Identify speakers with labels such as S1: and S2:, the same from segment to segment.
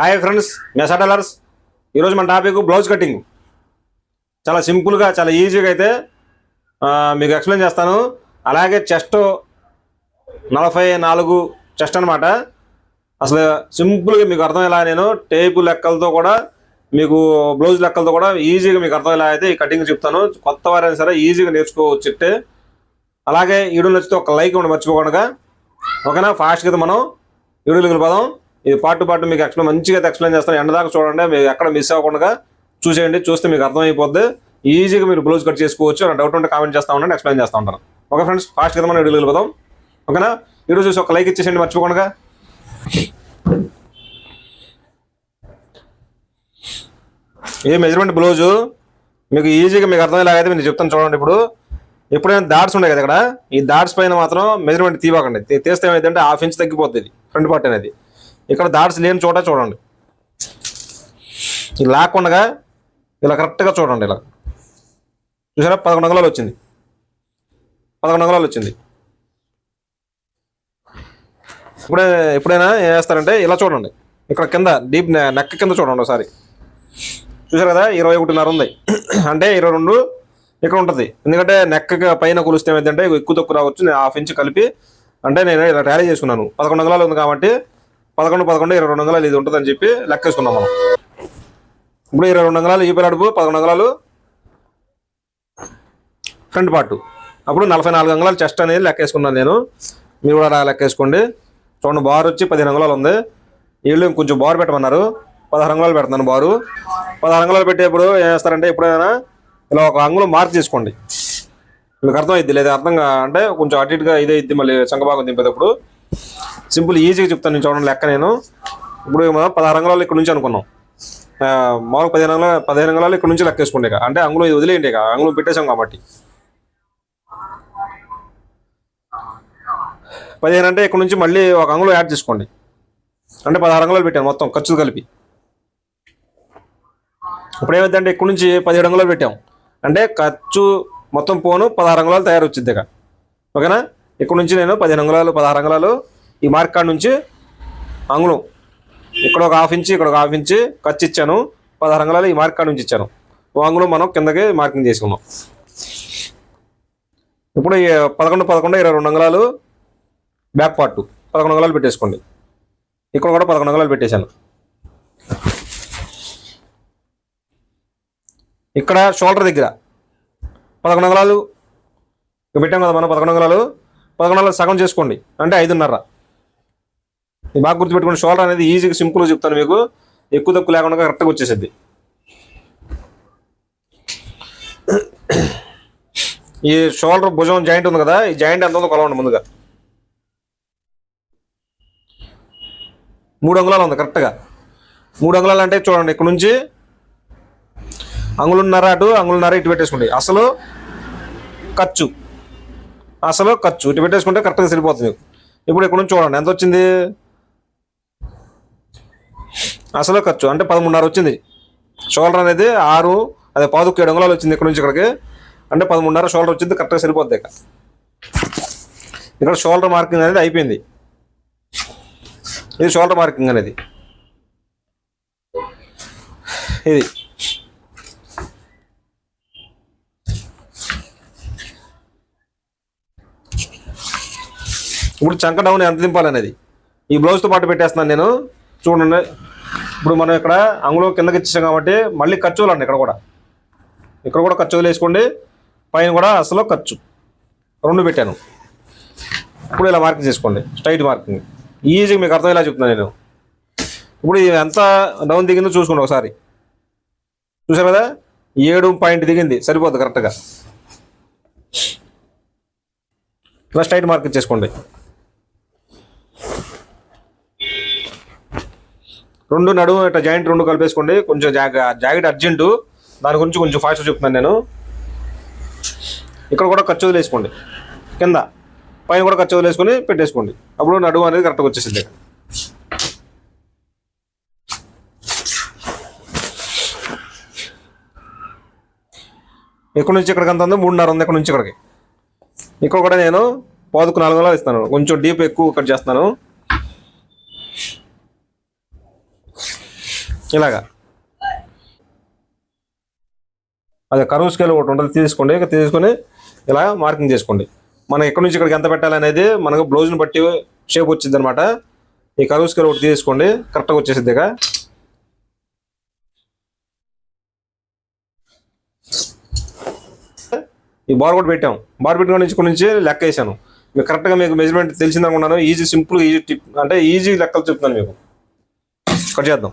S1: Hi friends మెసా ఈరోజు మన topic blouse cutting చాలా సింపుల్గా చాలా ఈజీగా అయితే మీకు ఎక్స్ప్లెయిన్ చేస్తాను. అలాగే చెస్ట్ నలభై నాలుగు చెస్ట్ అనమాట అసలు సింపుల్గా మీకు అర్థమయ్యేలా నేను టేపు లెక్కలతో కూడా మీకు బ్లౌజ్ లెక్కలతో కూడా ఈజీగా మీకు అర్థమయ్యేలా అయితే ఈ కటింగ్ చెప్తాను. కొత్త వారైనా సరే ఈజీగా నేర్చుకోవచ్చు అలాగే ఈడు నచ్చితే ఒక లైక్ ఉండి మర్చిపోకుండా. ఓకేనా? ఫాస్ట్గా మనం వీడియోకి వెళ్ళిపోదాం. ఇది పార్ట్ పార్ట్ మీకు ఎక్స్ప్లెయిన్ మంచిగా ఎక్స్ప్లెయిన్ చేస్తాను. ఎండ దాకా చూడండి మీరు ఎక్కడ మిస్ అవ్వకుండా చూసేయండి చూస్తే మీకు అర్థమైపోద్ది. ఈజీగా మీరు బ్లౌజ్ కట్ చేసుకోవచ్చు. అని డౌట్ ఉంటే కామెంట్ చేస్తా ఉంటాను ఎక్స్ప్లెయిన్ చేస్తూ ఉంటాను. ఓకే ఫ్రెండ్స్ ఫాస్ట్గా మనం వీడియోకి వెళ్ళిపోదాం ఓకేనా వీడియో చూసి ఒక లైక్ ఇచ్చేసేయండి మర్చిపోకుండా. ఏ మెజర్మెంట్ బ్లౌజు మీకు ఈజీగా మీకు అర్థమయ్యేలాగైతే నేను చెప్తాను చూడండి ఇప్పుడు. ఎప్పుడైనా దాట్స్ ఉన్నాయి కదా ఇక్కడ ఈ దాట్స్ పైన మాత్రం మెజర్మెంట్ తీవకండి తీస్తే ఏమైందంటే హాఫ్ ఇంచ్ తగ్గిపోతుంది ఫ్రంట్ పార్ట్ అనేది. ఇక్కడ దాట్స్ లేని చోట చూడండి. ఇది లేకుండా ఇలా కరెక్ట్గా చూడండి ఇలా. చూసారా? పదకొండు అంగుళాలు వచ్చింది. పదకొండు అంగుళాలు వచ్చింది. ఇప్పుడే ఎప్పుడైనా ఏం చేస్తారంటే ఇలా చూడండి. ఇక్కడ కింద డీప్ నెక్క కింద చూడండి ఒకసారి. చూసారు కదా? ఇరవై ఒకటిన్నర ఉంది. అంటే ఇరవై రెండు ఇక్కడ ఉంటుంది. ఎందుకంటే నెక్క పైన కొలుస్తే ఏంటంటే ఎక్కువ తక్కువ రావచ్చు. నేను హాఫ్ ఇంచ్ కలిపి అంటే నేను ఇలా ట్యాలీ చేసుకున్నాను. పదకొండు వందలాలు ఉంది కాబట్టి పదకొండు పదకొండు ఇరవై రెండు వందలు ఇది ఉంటుందని చెప్పి లెక్కేసుకున్నాం మనం. ఇప్పుడు ఇరవై రెండు వందలు ఈ పిల్లడుపు పదకొండు వందలు. ఫ్రంట్ పార్ట్ అప్పుడు నలభై నాలుగు అంగుళాలు చెస్ట్ అనేది లెక్కేసుకున్నాను నేను. మీరు కూడా లెక్కేసుకోండి చూడండి బార్ వచ్చి పదిహేను అంగుళాలు ఉంది. వీళ్ళు కొంచెం బార్ పెట్టమన్నారు. పదహారు అంగుళాలు పెడుతున్నాను బారు. పదహారు అంగుళాలు పెట్టేప్పుడు ఏం చేస్తారంటే ఎప్పుడైనా ఇలా ఒక అంగుళం మార్క్ చేసుకోండి. మీకు అర్థమైద్ది లేదా? అర్థంగా అంటే కొంచెం అటు ఇటుగా ఇదే ఇద్ది మళ్ళీ శంఖభాగం దింపేటప్పుడు. సింపుల్ ఈజీగా చెప్తాను నేను చూడండి లెక్క నేను. ఇప్పుడు మనం పదహారు అంగళాలు ఇక్కడ నుంచి అనుకున్నాం. మామూలు పదిహేను అంగళాలు పదిహేను అంగళాలు ఇక్కడ నుంచి లెక్కేసుకోండి వేసుకుంటే అంటే అంగుళం ఇది వదిలేయండి ఇక. అంగుళం పెట్టేశాం కాబట్టి. పదిహేను అంటే ఇక్కడ నుంచి మళ్ళీ ఒక అంగుళం యాడ్ చేసుకోండి. అంటే పదహారు అంగుళాలు పెట్టాను మొత్తం ఖర్చు కలిపి. ఇప్పుడు ఏమైందంటే ఇక్కడ నుంచి పదిహేడు అంగుళాలు పెట్టాం. అంటే ఖర్చు మొత్తం పోను పదహారు అంగుళాలు తయారు వచ్చింది ఇక. ఓకేనా? ఇక్కడ నుంచి నేను? పదిహేను అంగుళాలు పదహారు అంగుళాలు ఈ మార్క్ కాడ నుంచి అంగుళం. ఇక్కడ ఒక హాఫ్ ఇంచ్ ఇక్కడ ఒక హాఫ్ ఇంచ్ ఖర్చు ఇచ్చాను. పదహారు అంగుళాలు ఈ మార్క్ కాడ నుంచి ఇచ్చాను. ఓ అంగుళం మనం కిందకి మార్కింగ్ చేసుకున్నాం. ఇప్పుడు ఈ పదకొండు పదకొండు ఇరవై రెండు అంగుళాలు బ్యాక్ పార్ట్ పదకొండు అంగుళాలు పెట్టేసుకోండి. ఇక్కడ కూడా పదకొండు అంగుళాలు పెట్టేశాను. ఇక్కడ షోల్డర్ దగ్గర పదకొండు అంగుళాలు. పెట్టాం కదా మనం పదకొండు అంగుళాలు. పదకొండు సగం చేసుకోండి. అంటే ఐదున్నర. ఇది బాగా గుర్తుపెట్టుకోండి. షోల్డర్ అనేది ఈజీగా సింపుల్గా చెప్తాను మీకు. ఎక్కువ తక్కువ లేకుండా కరెక్ట్గా వచ్చేసేది ఈ షోల్డర్ భుజం జాయింట్ ఉంది కదా ఈ జాయింట్ ఎంత ఉందో కొలవండి ముందుగా. మూడు అంగుళాలు ఉంది కరెక్ట్గా. మూడు అంగుళాలు అంటే చూడండి ఇక్కడ నుంచి అంగుళన్నర అటు అంగుళన్నర ఇటు పెట్టేసుకోండి. అసలు ఖర్చు. అసలు ఖర్చు. ఇటు పెట్టేసుకుంటే కరెక్ట్గా సరిపోతుంది. మీకు ఇప్పుడు ఇక్కడ నుంచి చూడండి. ఎంత వచ్చింది? అసలు ఖర్చు. అంటే పదమూడున్నర వచ్చింది. షోల్డర్ అనేది ఆరు అదే పాదు ఏడు అంగుళాలు వచ్చింది ఇక్కడ నుంచి ఇక్కడికి. అంటే పదమూడున్నర షోల్డర్ వచ్చింది కరెక్ట్గా సరిపోద్ది ఇక. ఇక్కడ షోల్డర్ మార్కింగ్ అనేది అయిపోయింది. ఇది షోల్డర్ మార్కింగ్ అనేది. ఇది. ఇప్పుడు చంక డౌన్ ఎంత దింపాలనేది? ఈ బ్లౌజ్తో పాటు పెట్టేస్తున్నాను నేను. చూడండి. ఇప్పుడు మనం ఇక్కడ అంగుళం కిందకి ఇచ్చేసాం కాబట్టి మళ్ళీ ఖర్చులు అండి ఇక్కడ కూడా. ఇక్కడ కూడా ఖర్చు వేసుకోండి పైన కూడా అసలు ఖర్చు. రెండు పెట్టాను. ఇప్పుడు ఇలా మార్కింగ్ చేసుకోండి. స్ట్రైట్ మార్కింగ్ ఈజీగా మీకు అర్థమయ్యేలా చెప్తున్నాను నేను. ఇప్పుడు ఎంత డౌన్ దిగిందో చూసుకోండి ఒకసారి. చూసారు కదా? ఏడు పాయింట్ దిగింది. సరిపోద్ది కరెక్ట్గా ఇలా స్ట్రైట్ మార్కింగ్ చేసుకోండి. రెండు నడుము ఇట్లా జాయింట్ రెండు కలిపేసుకోండి. కొంచెం జాకెట్ అర్జెంటు. దాని గురించి కొంచెం ఫాస్ట్ చెప్తున్నాను నేను. ఇక్కడ కూడా ఖర్చు వదిలేసుకోండి. కింద. పైన కూడా ఖర్చు వదిలేసుకొని పెట్టేసుకోండి. అప్పుడు నడుము అనేది కరెక్ట్గా వచ్చేసింది ఇక్కడ నుంచి ఇక్కడికి అంత ఉందో? మూడున్నర ఉంది. ఇక్కడ నుంచి ఇక్కడికి? ఇక్కడ కూడా నేను పాదుకు నాలుగు వందలు ఇస్తాను. కొంచెం డీప్ ఎక్కువ కట్ చేస్తాను ఇలాగా. అదే కరువు స్కేల్ ఒకటి ఉంటుంది తీసుకోండి. ఇక తీసుకొని ఇలా మార్కింగ్ చేసుకోండి. మనం ఎక్కడి నుంచి ఇక్కడికి ఎంత పెట్టాలనేది మనకు బ్లౌజ్ని బట్టి షేప్ వచ్చింది అనమాట ఈ కరువు స్కేల్ ఒకటి తీసుకోండి కరెక్ట్గా వచ్చేసిద్ది ఇక. ఈ బార్ కూడా పెట్టాం. బార్ పెట్టుకుని నుంచి నుంచి లెక్క వేసాను. మీకు కరెక్ట్గా మీకు మెజర్మెంట్ తెలిసిందనుకున్నాను ఈజీ సింపుల్ ఈజీ టిప్ అంటే ఈజీ లెక్కలు చెప్తున్నాను మీకు. కట్ చేద్దాం.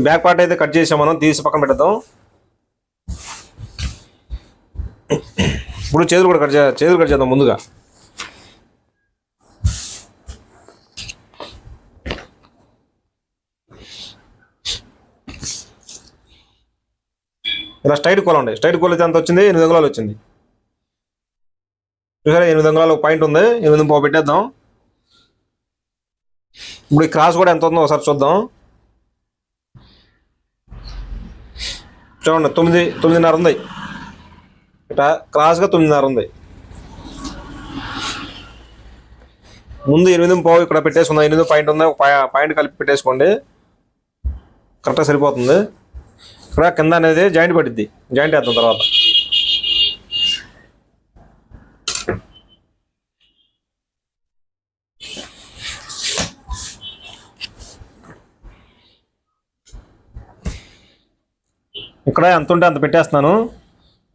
S1: ఈ బ్యాక్ పార్ట్ అయితే కట్ చేసాం మనం. తీసి పక్కన పెట్టేద్దాం ఇప్పుడు చేతులు కూడా కట్ చే చేతులు కట్ చేద్దాం ముందుగా. ఇలా స్ట్రైట్ కోల ఉండే. స్ట్రైట్ కోల్ అయితే ఎంత వచ్చింది? ఎనిమిది అంగుళాలు వచ్చింది. చూసారా? ఎనిమిది అంగుళాలు పాయింట్ ఉంది. ఎనిమిది పావు పెట్టేద్దాం. ఇప్పుడు ఈ క్రాస్ కూడా ఎంత ఉందో ఒకసారి చూద్దాం. చూడండి తొమ్మిది తొమ్మిదిన్నర ఉంది. ఇట్లా క్రాస్గా తొమ్మిదిన్నర ఉంది. ముందు ఎనిమిది పావు ఇక్కడ పెట్టేసుకుందాం. ఎనిమిది పాయింట్ ఉంది. ఒక పాయింట్ కలిపి పెట్టేసుకోండి. కరెక్ట్గా సరిపోతుంది. ఇక్కడ కింద అనేది జాయింట్ పడుద్ది జాయింట్ వేద్దాం తర్వాత. ఇక్కడ ఎంత ఉంటే అంత పెట్టేస్తున్నాను.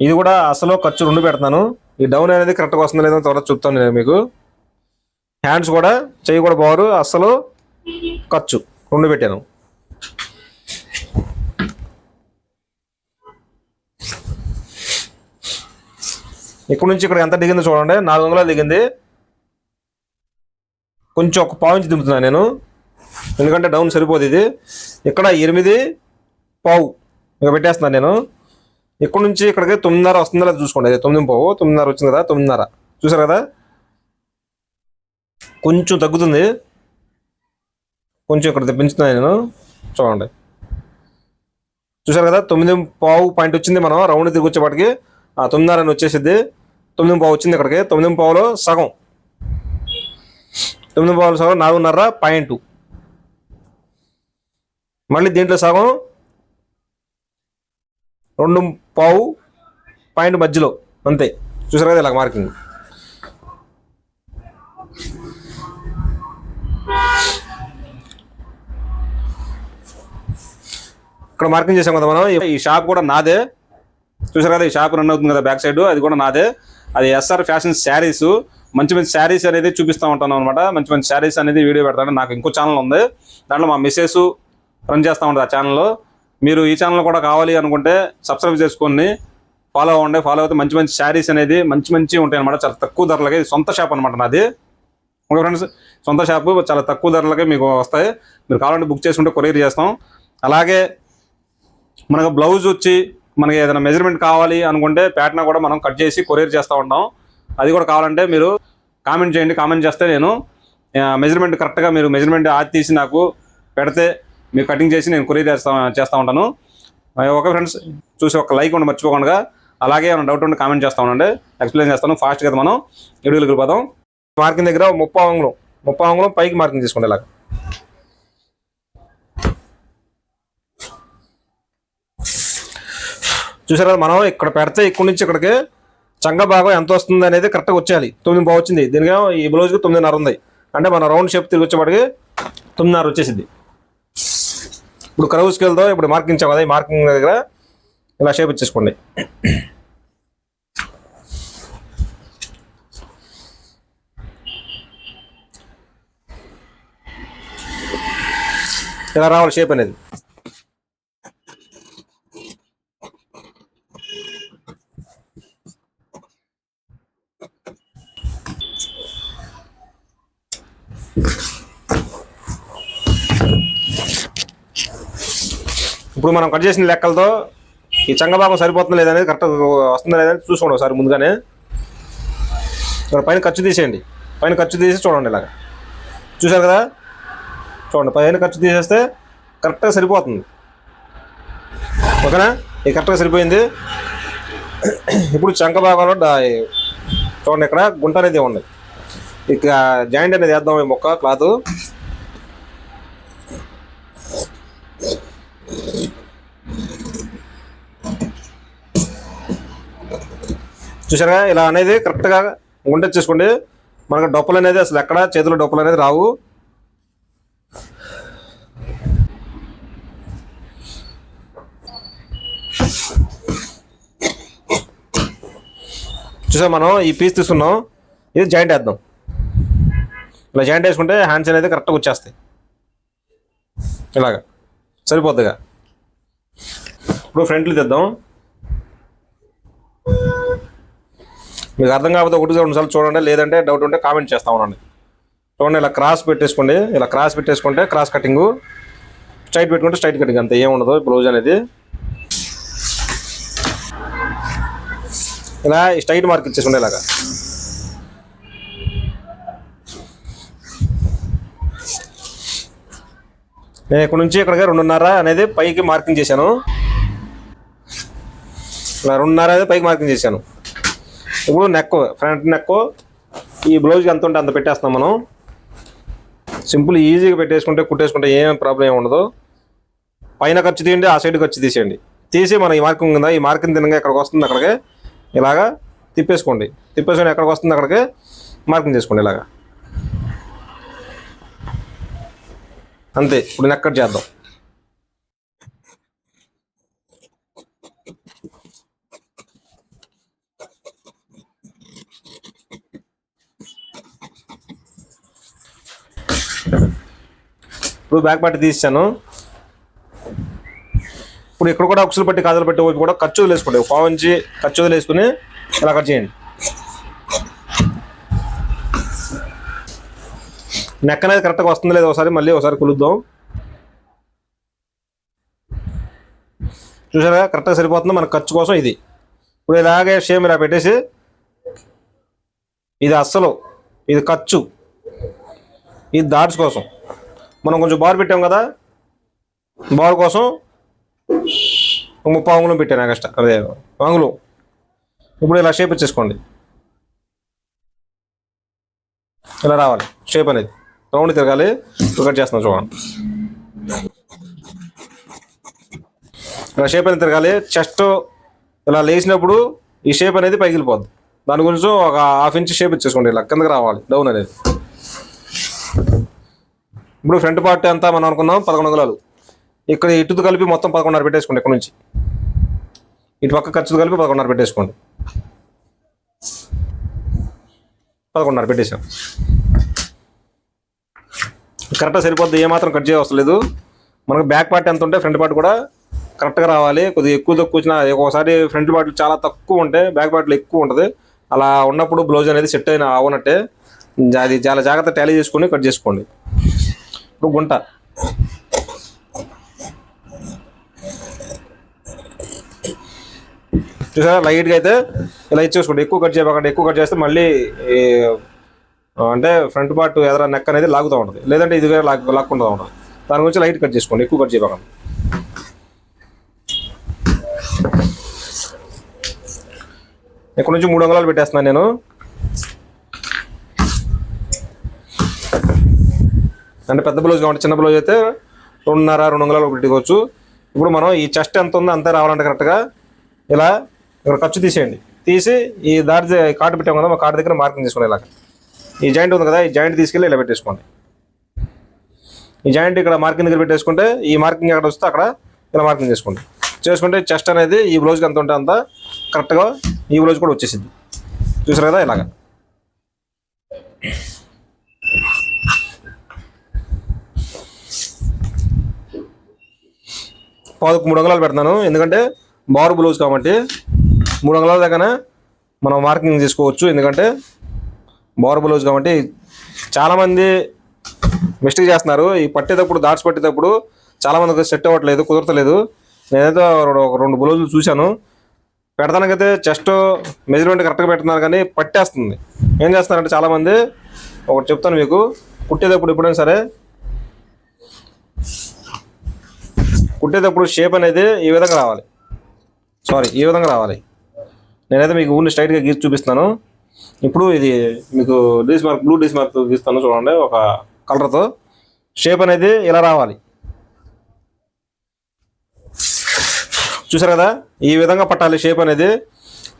S1: ఇది కూడా అసలు ఖర్చు రెండు పెడుతున్నాను. ఈ డౌన్ అనేది కరెక్ట్గా వస్తుందో లేదో త్వరగా చెప్తాను నేను మీకు. హ్యాండ్స్ కూడా చెయ్యి కూడా బారు అసలు ఖర్చు రెండు పెట్టాను. ఇక్కడ నుంచి ఇక్కడ ఎంత దిగిందో చూడండి. నాలుగు వందల దిగింది. కొంచెం ఒక పావు ఇంచు దింపుతున్నాను నేను. ఎందుకంటే డౌన్ సరిపోదు ఇది. ఇక్కడ ఎనిమిది పావు. ఇక పెట్టేస్తున్నాను నేను. ఇక్కడ నుంచి ఇక్కడికి? తొమ్మిదిన్నర వస్తుందో లేదా చూసుకోండి. అదే తొమ్మిది పోవు తొమ్మిదిన్నర వచ్చింది కదా తొమ్మిదిన్నర. చూసారు కదా? కొంచెం తగ్గుతుంది. కొంచెం ఇక్కడ పెంచుతున్నాను నేను. చూడండి. చూసారు కదా? తొమ్మిది పావు పాయింట్ వచ్చింది మనం. రౌండ్ తిరిగి వచ్చేపాటికి. ఆ తొమ్మిదిన్నర అని వచ్చేసిద్ది. తొమ్మిది పావు వచ్చింది ఇక్కడికి. తొమ్మిది పావులో సగం. తొమ్మిది పావులు సగం నాలుగున్నర పాయింట్ మళ్ళీ దీంట్లో సగం? రెండు పావు పాయింట్ మధ్యలో. అంతే. చూసారు కదా ఇలా మార్కింగ్ ఇక్కడ మార్కింగ్ చేసాం కదా మనం. ఈ షాప్ కూడా నాదే. చూసారు కదా ఈ షాప్ రన్ అవుతుంది కదా బ్యాక్ సైడ్ అది కూడా నాదే. అది ఎస్ఆర్ ఫ్యాషన్ శారీస్ మంచి మంచి శారీస్ అనేది చూపిస్తూ ఉంటాను అనమాట మంచి మంచి శారీస్ అనేది వీడియో పెడతాను నాకు ఇంకో ఛానల్ ఉంది. దాంట్లో మా మిస్సెస్ రన్ చేస్తూ ఉంటుంది ఆ ఛానల్లో మీరు ఈ ఛానల్ కూడా కావాలి అనుకుంటే సబ్స్క్రైబ్ చేసుకొని ఫాలో అవ్వండి. ఫాలో అయితే మంచి మంచి శారీస్ అనేది మంచి మంచి ఉంటాయి అనమాట చాలా తక్కువ ధరలకి సొంత షాప్ అనమాట నాది. ఓకే ఫ్రెండ్స్ సొంత షాపు చాలా తక్కువ ధరలకే మీకు వస్తాయి. మీరు కావాలంటే బుక్ చేసుకుంటే కొరియర్ చేస్తాం. అలాగే మనకు బ్లౌజ్ వచ్చి మనకి ఏదైనా మెజర్మెంట్ కావాలి అనుకుంటే ప్యాటర్న్ కూడా మనం కట్ చేసి కొరియర్ చేస్తూ ఉంటాం. అది కూడా కావాలంటే మీరు కామెంట్ చేయండి. కామెంట్ చేస్తే నేను మెజర్మెంట్ కరెక్ట్గా మీరు మెజర్మెంట్ ఆది తీసి నాకు పెడితే మీరు కటింగ్ చేసి నేను కొరియర్ చేస్తా చేస్తూ ఉంటాను. ఓకే ఫ్రెండ్స్ చూసి ఒక లైక్ ఉండి మర్చిపోకుండా అలాగే ఏమైనా డౌట్ ఉంటే కామెంట్ చేస్తూ ఉండండి. ఎక్స్ప్లెయిన్ చేస్తాను ఫాస్ట్గా మనం. వీడియోకి వెళ్ళిపోదాం. మార్కింగ్ దగ్గర ముప్పై అంగుళం. ముప్పై అంగుళం పైకి మార్కింగ్ తీసుకోండి ఇలాగ చూసారా మనం ఇక్కడ పెడితే ఇక్కడ నుంచి ఇక్కడికి చంగ భాగం ఎంత వస్తుంది అనేది కరెక్ట్గా వచ్చేయాలి. తొమ్మిది బాగా వచ్చింది దీనికి ఈ బ్లౌజ్కి తొమ్మిదిన్నర ఉంది. అంటే మన రౌండ్ షేప్ తిరిగి వచ్చేప్పటికి తొమ్మిదిన్నర వచ్చేసింది ఇప్పుడు కరవు స్కేల్తో ఇప్పుడు మార్కింగ్ ఇచ్చాం కదా ఈ మార్కింగ్ దగ్గర ఇలా షేప్ ఇచ్చేసుకోండి. ఇలా రావాలి షేప్ అనేది. ఇప్పుడు మనం కట్ చేసిన లెక్కలతో ఈ చంగభాగం సరిపోతుందా లేదనేది కరెక్ట్ వస్తుందా లేదని చూసుకోండి ఒకసారి ముందుగానే. ఇక్కడ పైన ఖర్చు తీసేయండి. పైన ఖర్చు తీసి చూడండి ఇలాగ. చూసారు కదా? చూడండి పైన ఖర్చు తీసేస్తే కరెక్ట్గా సరిపోతుంది. ఓకేనా? ఇది కరెక్ట్గా సరిపోయింది. ఇప్పుడు చంక భాగంలో చూడండి ఇక్కడ గుంట అనేది ఉంది. ఇక జాయింట్ అనేది వేద్దాం ఈ మొక్క క్లాత్. చూసారుగా ఇలా అనేది కరెక్ట్గా గుంట చేసుకోండి. మనకు డొప్పలు అనేది అసలు ఎక్కడ చేతిలో డొప్పలు అనేది రావు. చూసా మనం? ఈ పీస్ తీసుకున్నాం. ఇది జాయింట్ వేద్దాం. ఇలా జాయింట్ వేసుకుంటే హ్యాండ్స్ అనేది కరెక్ట్గా వచ్చేస్తాయి. ఇలాగా. సరిపోద్దిగా. ఇప్పుడు ఫ్రంట్లు తెద్దాం. మీకు అర్థం కాకపోతే ఒకటి రెండు సార్లు చూడండి లేదంటే డౌట్ ఉంటే కామెంట్ చేస్తా ఉండండి. చూడండి ఇలా క్రాస్ పెట్టేసుకోండి ఇలా క్రాస్ పెట్టేసుకుంటే క్రాస్ కటింగు స్ట్రైట్ పెట్టుకుంటే స్ట్రైట్ కటింగ్ అంతే ఏముండదు బ్లౌజ్ అనేది. ఇలా స్ట్రైట్ మార్క్ ఇచ్చేసుకోండి ఇలాగా. నేను ఇక్కడ నుంచి ఇక్కడికి రెండున్నర అనేది పైకి మార్కింగ్ చేశాను. ఇలా రెండున్నర అనేది పైకి మార్కింగ్ చేశాను. ఇప్పుడు నెక్ ఫ్రంట్ నెక్ ఈ బ్లౌజ్కి ఎంత ఉంటే అంత పెట్టేస్తాం మనం. సింపుల్ ఈజీగా పెట్టేసుకుంటే కుట్టేసుకుంటే ఏం ప్రాబ్లం ఏమి ఉండదు. పైన ఖర్చు తీయండి ఆ సైడ్ ఖర్చు తీసేయండి. తీసి మనం ఈ మార్కింగ్ కింద ఈ మార్కింగ్ తినగా ఎక్కడికి వస్తుంది అక్కడికి? ఇలాగా తిప్పేసుకోండి. తిప్పేసుకొని ఎక్కడికి వస్తుంది అక్కడికి? మార్కింగ్ చేసుకోండి ఇలాగా. అంతే. ఇప్పుడు నెక్ చేద్దాం. ఇప్పుడు బ్యాక్ పార్ట్ తీసాను ఇప్పుడు ఇక్కడ కూడా ఉక్సులు పట్టి కాజలు పట్టి వైపు కూడా ఖర్చు వదిలేసుకోండి. నుంచి ఖర్చు వదిలేసుకుని ఇలా కట్ చేయండి. నెక్ అనేది కరెక్ట్గా వస్తుంది లేదు ఒకసారి మళ్ళీ ఒకసారి కులుద్దాం. చూసారా? కరెక్ట్గా సరిపోతుంది మన ఖర్చు కోసం ఇది. ఇప్పుడు ఇలాగే షేమ్ ఇలా పెట్టేసి ఇది అస్సలు ఇది ఖర్చు. ఇది దాట్స్ కోసం. మనం కొంచెం బార్ పెట్టాం కదా? బార్ కోసం ఒక ముప్పై అంగుళం పెట్టాను ఎక్స్ట్రా అదే అంగుళం ఇప్పుడు ఇలా షేప్ ఇచ్చేసుకోండి. ఇలా రావాలి. షేప్ అనేది. రౌండ్ తిరగాలి. కట్ చేస్తున్నాం చూడండి. ఇలా షేప్ అనేది తిరగాలి. చెస్ట్ ఇలా లేచినప్పుడు ఈ షేప్ అనేది పైకి వెళ్ళిపోద్ది. దాని గురించి ఒక హాఫ్ ఇంచ్ షేప్ ఇచ్చేసుకోండి. ఇలా కిందకి రావాలి. డౌన్ అనేది. ఇప్పుడు ఫ్రంట్ పార్ట్ అంతా మనం అనుకున్నాం పదకొండు వందలు ఇక్కడ ఇటుతో కలిపి మొత్తం పదకొండున్నర పెట్టేసుకోండి ఇక్కడ నుంచి. ఇటు పక్క ఖర్చుతో కలిపి పదకొండున్నర పెట్టేసుకోండి. పదకొండున్నర పెట్టేశాం. కరెక్ట్గా సరిపోద్ది ఏమాత్రం కట్ చేయవసలేదు మనకు బ్యాక్ పార్ట్ ఎంత ఉంటే ఫ్రంట్ పార్ట్ కూడా కరెక్ట్గా రావాలి. కొద్దిగా ఎక్కువ తక్కువ వచ్చిన ఒక్కోసారి ఫ్రంట్ పార్ట్లు చాలా తక్కువ ఉంటే బ్యాక్ పార్ట్లు ఎక్కువ ఉంటుంది. అలా ఉన్నప్పుడు బ్లౌజ్ అనేది సెట్ అయిన అవనట్టే. అది చాలా జాగ్రత్త టాలీ చేసుకొని కట్ చేసుకోండి. ఇప్పుడు గుంట. చూసారా? లైట్గా అయితే ఇలా ఇచ్చేసుకోండి ఎక్కువ కట్ చేయకండి ఎక్కువ కట్ చేస్తే మళ్ళీ అంటే ఫ్రంట్ పార్ట్ ఎదర నెక్ అనేది లాగుతూ ఉంటుంది. లేదంటే ఇది వేరే లాక్ లాక్కుంటూ ఉంటుంది. దాని గురించి లైట్ కట్ చేసుకోండి. ఎక్కువ కట్ చేయకండి ఇక్కడ నుంచి మూడు వందలు పెట్టేస్తున్నాను నేను. అంటే పెద్ద బ్లౌజ్ కాబట్టి చిన్న బ్లౌజ్ అయితే రెండున్నర రెండు అంగుళాలు పెట్టుకోవచ్చు. ఇప్పుడు మనం ఈ చెస్ట్ ఎంత ఉందో అంతా రావాలంటే కరెక్ట్గా ఇలా ఇక్కడ ఖర్చు తీసేయండి. తీసి ఈ దారి కార్డు పెట్టాం కదా మా కార్డు దగ్గర మార్కింగ్ చేసుకోండి ఇలాగ. ఈ జాయింట్ ఉంది కదా ఈ జాయింట్ తీసుకెళ్ళి ఇలా పెట్టేసుకోండి. ఈ జాయింట్ ఇక్కడ మార్కింగ్ దగ్గర పెట్టేసుకుంటే ఈ మార్కింగ్ ఎక్కడ వస్తే అక్కడ ఇలా మార్కింగ్ చేసుకోండి. చేసుకుంటే చెస్ట్ అనేది ఈ బ్లౌజ్కి ఎంత ఉంటే అంత కరెక్ట్గా ఈ బ్లౌజ్ కూడా వచ్చేసింది చూసారు కదా ఇలాగా. పాదుకు మూడు అంగుళాలు పెడతాను. ఎందుకంటే బారు బ్లౌజ్ కాబట్టి మూడు అంగుళాల దగ్గర మనం మార్కింగ్ చేసుకోవచ్చు. ఎందుకంటే బారు బ్లౌజ్ కాబట్టి చాలామంది మిస్టేక్ చేస్తున్నారు. ఈ పట్టేటప్పుడు దాట్స్ పట్టేటప్పుడు చాలామందికి సెట్ అవ్వట్లేదు కుదరతలేదు నేనైతే ఒక రెండు బ్లౌజులు చూశాను. పెడతానికైతే చెస్ట్ మెజర్మెంట్ కరెక్ట్గా పెడుతున్నారు కానీ పట్టేస్తుంది. ఏం చేస్తున్నారంటే చాలామంది ఒకటి చెప్తాను మీకు కుట్టేటప్పుడు ఎప్పుడైనా సరే కుట్టేటప్పుడు షేప్ అనేది ఈ విధంగా రావాలి. సారీ ఈ విధంగా రావాలి. నేనైతే మీకు ఊరిని స్ట్రైట్గా గీసి చూపిస్తాను ఇప్పుడు ఇది మీకు these mark blue these mark గీస్తాను చూడండి ఒక కలర్తో షేప్ అనేది ఇలా రావాలి. చూసారు కదా ఈ విధంగా పట్టాలి షేప్ అనేది.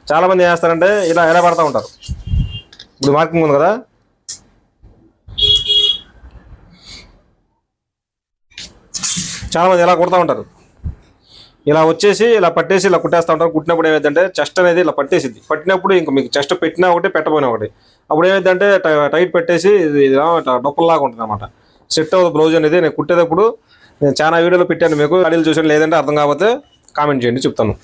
S1: చాలామంది ఏం చేస్తారంటే ఇలా ఎలా పడతా ఉంటారు. ఇప్పుడు మార్కింగ్ ఉంది కదా చాలామంది ఇలా కుడతా ఉంటారు? ఇలా వచ్చేసి ఇలా పట్టేసి ఇలా కుట్టేస్తూ ఉంటారు. కుట్టినప్పుడు ఏమైందంటే చెస్ట్ అనేది ఇలా పట్టేసిద్ది పట్టినప్పుడు ఇంక మీకు చెస్ట్ పెట్టినా ఒకటి పెట్టబోయినా ఒకటి. అప్పుడు ఏమైందంటే టై- టైట్ పెట్టేసి ఇది ఇలా డొప్పల్లాగా ఉంటుంది అనమాట సెట్ అవుతుంది బ్లౌజ్ అనేది. నేను కుట్టేటప్పుడు నేను చాలా వీడియోలో పెట్టాను మీకు. అడిగిలు చూసాను లేదంటే అర్థం కాకపోతే కామెంట్ చేయండి చెప్తాను.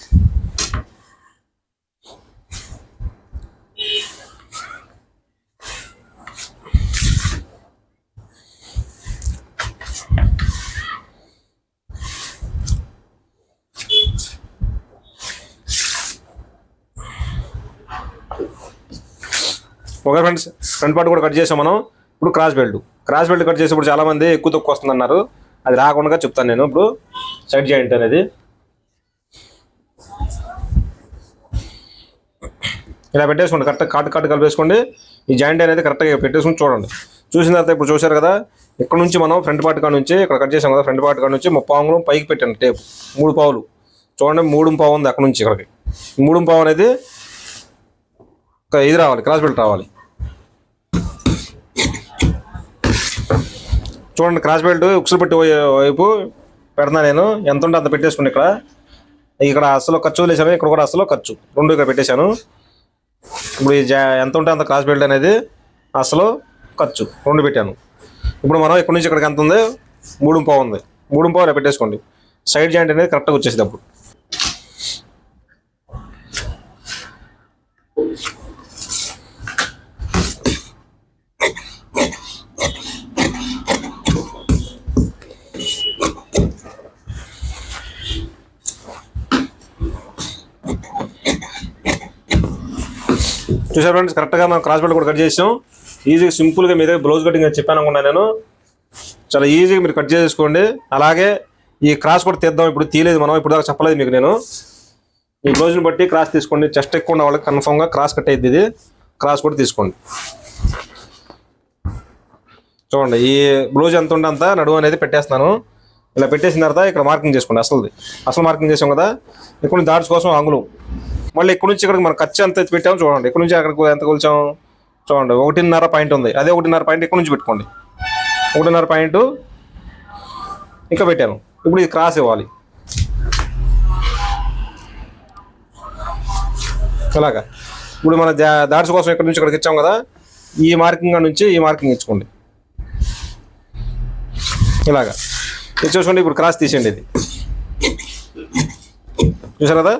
S1: ఓకే ఫ్రెండ్స్ ఫ్రంట్ పార్ట్ కూడా కట్ చేసాం మనం. ఇప్పుడు cross belt cross belt cut చేసేప్పుడు చాలా మంది ఎక్కువ తక్కువ వస్తుంది అన్నారు అది రాకుండా చెప్తాను నేను ఇప్పుడు. సైడ్ జాయింట్ అనేది. ఇలా పెట్టేసుకోండి కరెక్ట్ కాటు కాటు కలిపేసుకోండి. ఈ జాయింట్ అనేది కరెక్ట్గా పెట్టేసుకుని చూడండి. చూసిన తర్వాత ఇప్పుడు చూశారు కదా ఇక్కడ నుంచి మనం ఫ్రంట్ పార్ట్ కాడ నుంచి ఇక్కడ కట్ చేసాం కదా ఫ్రంట్ పార్ట్ కాడ నుంచి ముప్పై అంగుళం పైకి పెట్టండి టేప్. మూడు పావులు. చూడండి మూడు పావు ఉంది అక్కడ నుంచి ఇక్కడికి. మూడు పావు అనేది ఇది రావాలి క్రాస్ బెల్ట్ రావాలి. చూడండి క్రాస్ బెల్ట్ ఉక్సులు పెట్టి వైపు పెడతా నేను. ఎంత ఉంటే అంత పెట్టేసుకోండి ఇక్కడ. ఇక్కడ అసలు ఖర్చు వేసాను ఇక్కడ కూడా అసలు ఖర్చు. రెండు ఇక్కడ పెట్టేశాను. ఇప్పుడు ఈ జా- ఎంత ఉంటే అంత క్రాస్ బెల్ట్ అనేది అసలు ఖర్చు. రెండు పెట్టాను. ఇప్పుడు మనం ఇక్కడ నుంచి ఇక్కడికి ఎంత ఉంది? మూడు పావు ఉంది. మూడు పావు పెట్టేసుకోండి. సైడ్ జాయింట్ అనేది కరెక్ట్గా వచ్చేసేటప్పుడు చూసారు ఫ్రెండ్స్ కరెక్ట్గా మనం క్రాస్ బెల్ట్ కూడా కట్ చేసాం ఈజీగా సింపుల్గా దగ్గర బ్లౌజ్ కటింగ్ అని చెప్పాను అనుకున్నాను నేను. చాలా ఈజీగా మీరు కట్ చేసుకోండి అలాగే ఈ క్రాస్ కూడా తీద్దాం. ఇప్పుడు తీయలేదు మనం ఇప్పుడు దాకా చెప్పలేదు మీకు నేను. ఈ బ్లౌజ్ని బట్టి క్రాస్ తీసుకోండి. చెస్ట్ ఎక్కువ ఉన్న వాళ్ళకి కన్ఫామ్గా క్రాస్ కట్ అయింది ఇది. క్రాస్ కూడా తీసుకోండి. చూడండి ఈ బ్లౌజ్ ఎంత ఉంటే అంత నడువు అనేది పెట్టేస్తున్నాను. ఇలా పెట్టేసిన తర్వాత ఇక్కడ మార్కింగ్ చేసుకోండి. అసలుది. అసలు మార్కింగ్ చేసాం కదా. ఇక్కడ దాడ్స్ కోసం అంగుళం మళ్ళీ ఇక్కడ నుంచి ఇక్కడికి మనం ఖర్చు ఎంత పెట్టాము చూడండి. ఇక్కడ నుంచి అక్కడికి ఎంత కొలిచాం చూడండి. ఒకటిన్నర పాయింట్ ఉంది. అదే ఒకటిన్నర పాయింట్ ఇక్కడ నుంచి పెట్టుకోండి. ఒకటిన్నర పాయింట్ ఇంకా పెట్టాను. ఇప్పుడు ఇది క్రాస్ ఇవ్వాలి. అలాగా. ఇప్పుడు మన దాడ్స్ కోసం ఇక్కడ నుంచి ఇక్కడికి ఇచ్చాం కదా. ఈ మార్కింగ్ నుంచి ఈ మార్కింగ్ ఇచ్చుకోండి. ఇలాగా. ఇది చూసుకోండి ఇప్పుడు క్రాస్ తీసేయండి ఇది. చూసారు కదా?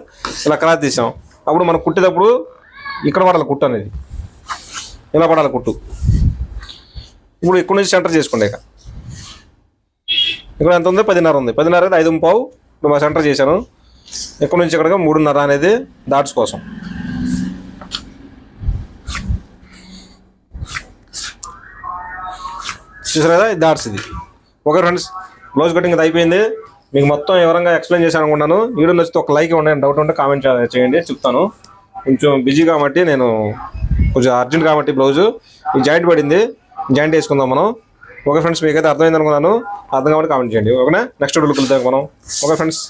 S1: ఇలా క్రాస్ తీసాం. అప్పుడు మనం కుట్టేటప్పుడు ఇక్కడ పడాలి కుట్టు అనేది. ఇలా పడాలి కుట్టు. ఇప్పుడు ఇక్కడ నుంచి సెంటర్ చేసుకోండి ఇక. ఇక్కడ ఎంత ఉంది? పదిన్నర ఉంది. పదిన్నర అయితే ఐదు పావు. ఇప్పుడు మా సెంటర్ చేశాను. ఇక్కడ నుంచి ఇక్కడ మూడున్నర అనేది దాట్స్ కోసం. చూసారు కదా? ఇది దాట్స్ ఇది. ఓకే ఫ్రెండ్స్ బ్లౌజ్ కటింగ్ అయిపోయింది. మీకు మొత్తం వివరంగా ఎక్స్ప్లెయిన్ చేశాను అనుకుంటాను. వీడియో నచ్చితే ఒక లైక్ ఇవ్వండి. డౌట్ ఉంటే కామెంట్ చేయండి. చెప్తాను. కొంచెం బిజీ కాబట్టి నేను కొంచెం అర్జెంట్ కాబట్టి బ్లౌజ్ జాయింట్ పడింది. జాయింట్ వేసుకుందాం మనం. ఓకే ఫ్రెండ్స్ మీకైతే అర్థమైంది అనుకున్నాను. అర్థం కాబట్టి కామెంట్ చేయండి. ఓకేనా నెక్స్ట్ వీడియోకి వెళ్తాం మనం. Okay friends